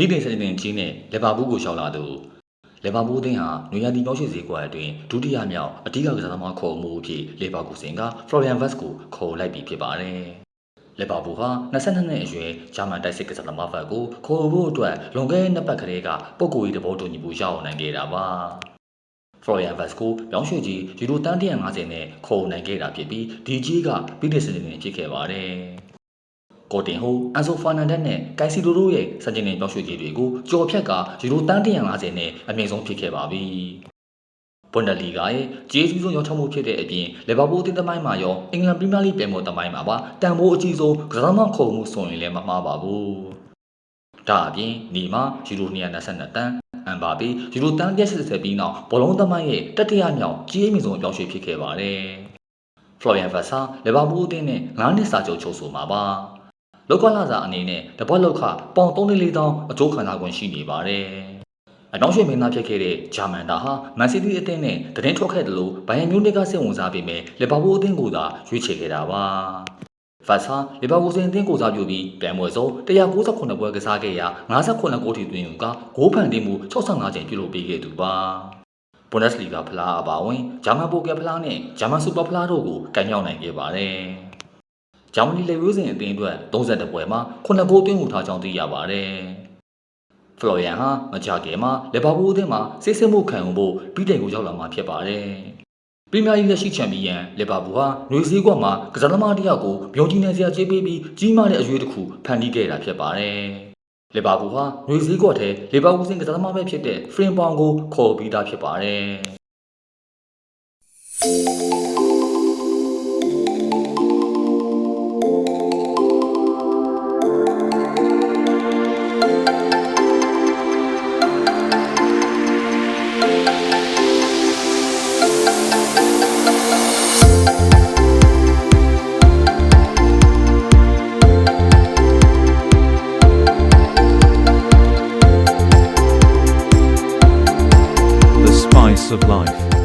ပြည်ပင်စတင်ကြီးနဲ့လီဗာပူးကိုရှောက်လာသူလီဗာပူးအသင်းဟာနွေရာသီပြောင်းရွှေ့ဈေးကွက်အတွင်းဒုတိယမြောက်အဓိကကစားသမားခေါ်မှုအဖြစ်လီဗာပူးစင်ကဖလော်ရန်ဗတ်ကိုခေါ်လိုက်ပြီးဖြစ်ပါတယ်။လီဗာပူးဟာ22နှစ်အရွယ်ဂျာမန်တိုက်စစ်ကစားသမားဘက်ကိုခေါ်ဖို့အတွက်လွန်ခဲ့တဲ့နှစ်ပတ်ကလေးကပုဂ္ဂိုလ်ရေးသဘောတူညီမှုရအောင်နိုင်ခဲ့တာပါ။ Florian Vaz ကိုပြောင်းရွှေ့ကြီးယူရိုတန်း150နဲ့ခေါ်နိုင်ခဲ့တာဖြစ်ပြီးဒီကြီးကပြည်သူ့စစ်တင်ဖြစ်ခဲ့ပါတယ်။ ကိုတင်ဟိုအန်ဆိုဖာနန်ဒက်နဲ့ကိုင်စီတိုတို့ရဲ့စတင်တင်ပြောင်းရွှေ့ကြီးတွေကိုကြော်ဖြတ်ကယူရိုတန်း150နဲ့အမြင့်ဆုံးဖြစ်ခဲ့ပါပြီ။ဘွန်ဒလီဂါရဲ့ဂျေဇူးဆုံးရောက်ထမှုဖြစ်တဲ့အပြင်လီဗာပူးအသင်းသမိုင်းမှာရောအင်္ဂလန်ပရီးမီးယားလိပြိုင်ပွဲသမိုင်းမှာပါတန်ဖိုးအကြီးဆုံးကစားသမားခေါ်မှုဆိုရင်လည်းမမှားပါဘူး။ဒါအပြင်နီမာယူရို222တန်းအမ်ဘာပီယူရိုတန်း180ပြီးနောက်ဘောလုံးသမိုင်းရဲ့တတိယမြောက်ကြီးအမြင့်ဆုံးအပြောင်းရွှေ့ဖြစ်ခဲ့ပါတယ်။ Florian Vaz ဟာလီဗာပူးအသင်းနဲ့9နှစ်စာချုပ်ချုပ်ဆိုမှာပါ။ လောက်ကလာစာအနေနဲ့တပတ်လောက်ခပေါင်3.4တောင်းအကျိုးခံစား권ရှိနေပါတယ်။အနောက်ရွှေမင်းသားဖြစ်ခဲ့တဲ့ဂျာမန်သားဟာမန်စီးတီးအသင်းနဲ့တရင်ထွက်ခဲ့တယ်လို့ဘိုင်ယန်မြူးနစ်ကစိတ်ဝင်စားပေမဲ့လီဗာပူးအသင်းကသာရွေးချယ်ခဲ့တာပါ။ဖတ်စာလီဗာပူးစင်အသင်းကိုစားပြုပြီးပြိုင်ပွဲစုံ198ပွဲကစားခဲ့ရာ58ဂိုးထိသွင်းယူကဂိုးဖန်တီးမှု65ကြိမ်ပြုလုပ်ပေးခဲ့သူပါ။ဘွန်ဒက်စလီဂါဖလားအပါအဝင်ဂျာမန်ပိုကယ်ဖလားနဲ့ဂျာမန်စူပါဖလားတို့ကိုကန်မြောက်နိုင်ခဲ့ပါတယ်။ ဂျာမနီလေဝိုးစင်အသင်းအတွက်32ပွဲမှာ9ဂိုးသွင်းမှုထားကြောင်းသိရပါတယ်။ဖလော်ရန်ဟာမကြခင်မှာလီဗာပူးအသင်းမှာစစ်စစ်မှုခံဖို့ပြီးတိုင်ကိုရောက်လာမှာဖြစ်ပါတယ်။ပရီးမီးယားလိလက်ရှိချန်ပီယံလီဗာပူးဟာနွေစည်းကွက်မှာကစားသမားတစ်ယောက်ကိုမြုံကြီးနေစရာကြေးပေးပြီးကြီးမားတဲ့အရွေးတစ်ခုဖန်တီးခဲ့တာဖြစ်ပါတယ်။လီဗာပူးဟာနွေစည်းကွက်ထဲလီဗာပူးစင်ကစားသမားပဲဖြစ်တဲ့ဖရင်ပေါင်ကိုခေါ်ပြီးသားဖြစ်ပါတယ်။ spice of life.